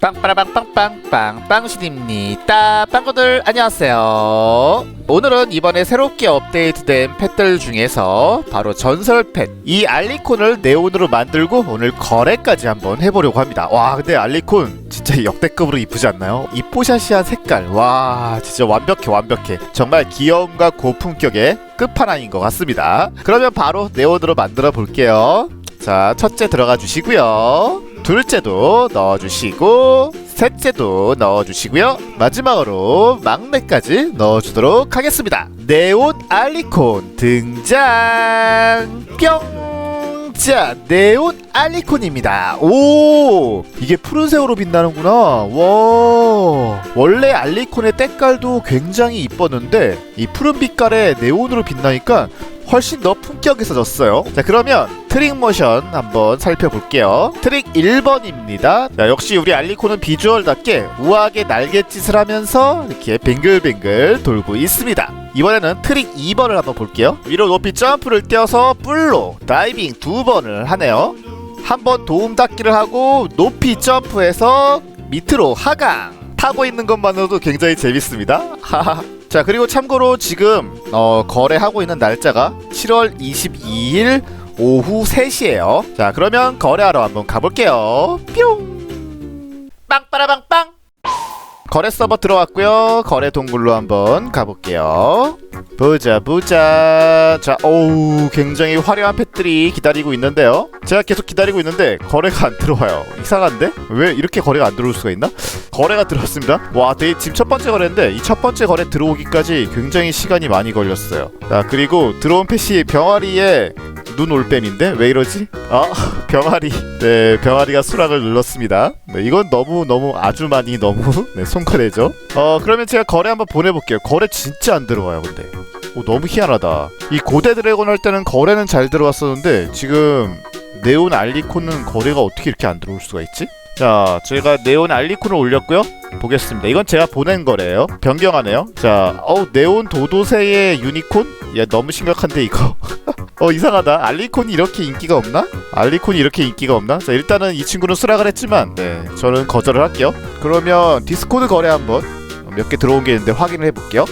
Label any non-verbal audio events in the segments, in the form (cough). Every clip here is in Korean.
빵빠라빵빵빵빵 빵신입니다. 빵구들 안녕하세요. 오늘은 이번에 새롭게 업데이트된 펫들 중에서 바로 전설 펫 이 알리콘을 네온으로 만들고 오늘 거래까지 한번 해보려고 합니다. 와 근데 알리콘 진짜 역대급으로 이쁘지 않나요? 이 포샤시한 색깔 와 진짜 완벽해 완벽해. 정말 귀여움과 고품격의 끝판왕인 것 같습니다. 그러면 바로 네온으로 만들어 볼게요. 자 첫째 들어가 주시고요 둘째도 넣어주시고 셋째도 넣어주시고요. 마지막으로 막내까지 넣어주도록 하겠습니다. 네온 알리콘 등장! 뿅! 자 네온 알리콘입니다 오 이게 푸른색으로 빛나는구나 와 원래 알리콘의 때깔도 굉장히 이뻤는데 이 푸른 빛깔에 네온으로 빛나니까 훨씬 더 품격 있어졌어요. 자, 그러면 트릭 모션 한번 살펴볼게요. 트릭 1번입니다. 자, 역시 우리 알리코는 비주얼답게 우아하게 날갯짓을 하면서 이렇게 뱅글뱅글 돌고 있습니다. 이번에는 트릭 2번을 한번 볼게요. 위로 높이 점프를 뛰어서 뿔로 다이빙 두 번을 하네요. 한 번 도움 닫기를 하고 높이 점프해서 밑으로 하강 타고 있는 것만으로도 굉장히 재밌습니다. 자 그리고 참고로 지금 어, 거래하고 있는 날짜가 7월 22일 오후 3시예요. 자 그러면 거래하러 한번 가볼게요. 뿅 빵빠라빵빵 거래 서버 들어왔고요. 거래 동굴로 한번 가볼게요. 보자 보자. 자, 어우 굉장히 화려한 펫들이 기다리고 있는데요. 제가 계속 기다리고 있는데 거래가 안 들어와요. 이상한데? 왜 이렇게 거래가 안 들어올 수가 있나? 거래가 들어왔습니다. 와, 되게 지금 첫 번째 거래인데 이 첫 번째 거래 들어오기까지 굉장히 시간이 많이 걸렸어요. 자, 그리고 들어온 펫이 병아리에 눈 올빼미인데? 왜 이러지? 아 (laughs) 병아리. 네 병아리가 수락을 눌렀습니다. 네 이건 너무 너무 아주 많이 너무 (laughs) 네 손거래죠. 어 그러면 제가 거래 한번 보내볼게요. 거래 진짜 안 들어와요 근데. 오 너무 희한하다. 이 고대 드래곤 할 때는 거래는 잘 들어왔었는데 지금 네온 알리콘은 거래가 어떻게 이렇게 안 들어올 수가 있지? 자 제가 네온 알리콘을 올렸고요. 보겠습니다. 이건 제가 보낸 거래요. 변경하네요. 자 어우 네온 도도새의 유니콘? 야 너무 심각한데 이거 (laughs) 어 이상하다 알리콘이 이렇게 인기가 없나? 알리콘이 이렇게 인기가 없나? 자 일단은 이 친구는 수락을 했지만 네 저는 거절을 할게요 그러면 디스코드 거래 한번 몇 개 들어온 게 있는데 확인을 해볼게요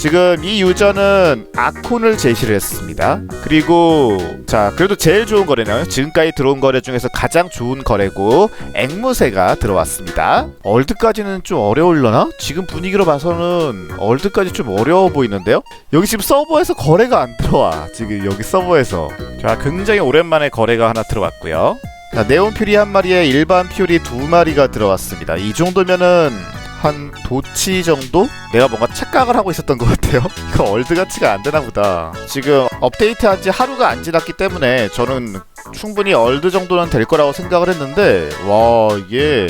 지금 이 유저는 아콘을 제시를 했습니다. 그리고 자 그래도 제일 좋은 거래는 지금까지 들어온 거래 중에서 가장 좋은 거래고 앵무새가 들어왔습니다. 얼드까지는 좀 어려울려나? 지금 분위기로 봐서는 얼드까지 좀 어려워 보이는데요? 여기 지금 서버에서 거래가 안 들어와. 지금 여기 서버에서. 자 굉장히 오랜만에 거래가 하나 들어왔고요. 자 네온 퓨리 한 마리에 일반 퓨리 두 마리가 들어왔습니다. 이 정도면은 한 도치 정도? 내가 뭔가 착각을 하고 있었던 것 같아요. (laughs) 이거 얼드 가치가 안 되나 보다. 지금 업데이트한 지 하루가 안 지났기 때문에 저는 충분히 얼드 정도는 될 거라고 생각을 했는데 와 이게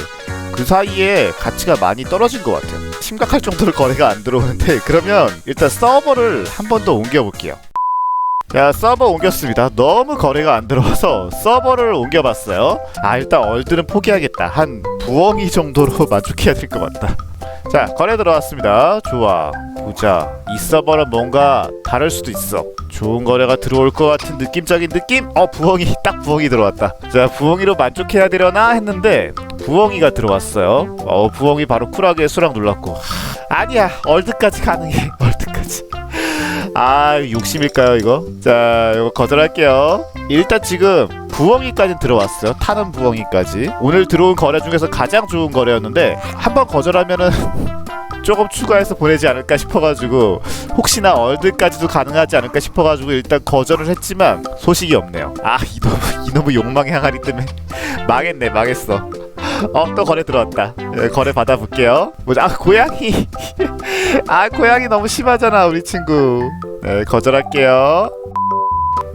그 사이에 가치가 많이 떨어진 것 같아요. 심각할 정도로 (laughs) 거래가 안 들어오는데 그러면 일단 서버를 한 번 더 옮겨볼게요 자 서버 옮겼습니다. 너무 거래가 안 들어와서 서버를 옮겨봤어요. 아 일단 얼드는 포기하겠다. 한 부엉이 정도로 (laughs) 만족해야 될 것 같다. 자 거래 들어왔습니다. 좋아. 보자. 이 서버는 뭔가 다를 수도 있어. 좋은 거래가 들어올 것 같은 느낌적인 느낌? 어 부엉이 (laughs) 딱 부엉이 들어왔다. 자 부엉이로 만족해야 되려나 했는데 부엉이가 들어왔어요. 어 부엉이 바로 쿨하게 수락 눌렀고. 아니야 얼드까지 가능해. (laughs) 얼드까지 아 욕심일까요 이거? 자 이거 거절할게요. 일단 지금 부엉이까지 들어왔어요 타는 부엉이까지. 오늘 들어온 거래 중에서 가장 좋은 거래였는데 한번 거절하면은 (laughs) 조금 추가해서 보내지 않을까 싶어가지고 혹시나 얼드까지도 가능하지 않을까 싶어가지고 일단 거절을 했지만 소식이 없네요. 아 이놈 이놈의 욕망의 항아리 때문에 (laughs) 망했네 망했어 어 또 거래 들어왔다. 네, 거래 받아볼게요. 뭐지? 아 고양이. (laughs) 아 고양이 너무 심하잖아 우리 친구. 네 거절할게요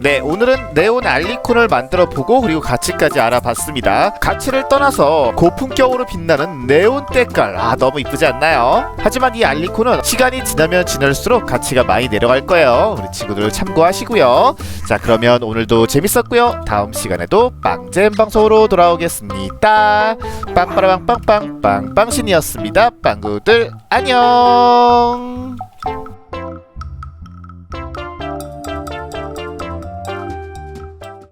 네 오늘은 네온 알리콘을 만들어 보고 그리고 가치까지 알아봤습니다. 가치를 떠나서 고품격으로 빛나는 네온 때깔. 아 너무 이쁘지 않나요? 하지만 이 알리콘은 시간이 지나면 지날수록 가치가 많이 내려갈 거예요. 우리 친구들 참고하시고요. 자 그러면 오늘도 재밌었고요. 다음 시간에도 빵잼 방송으로 돌아오겠습니다. 빵빠라빵빵빵빵 빵신이었습니다. 빵구들 안녕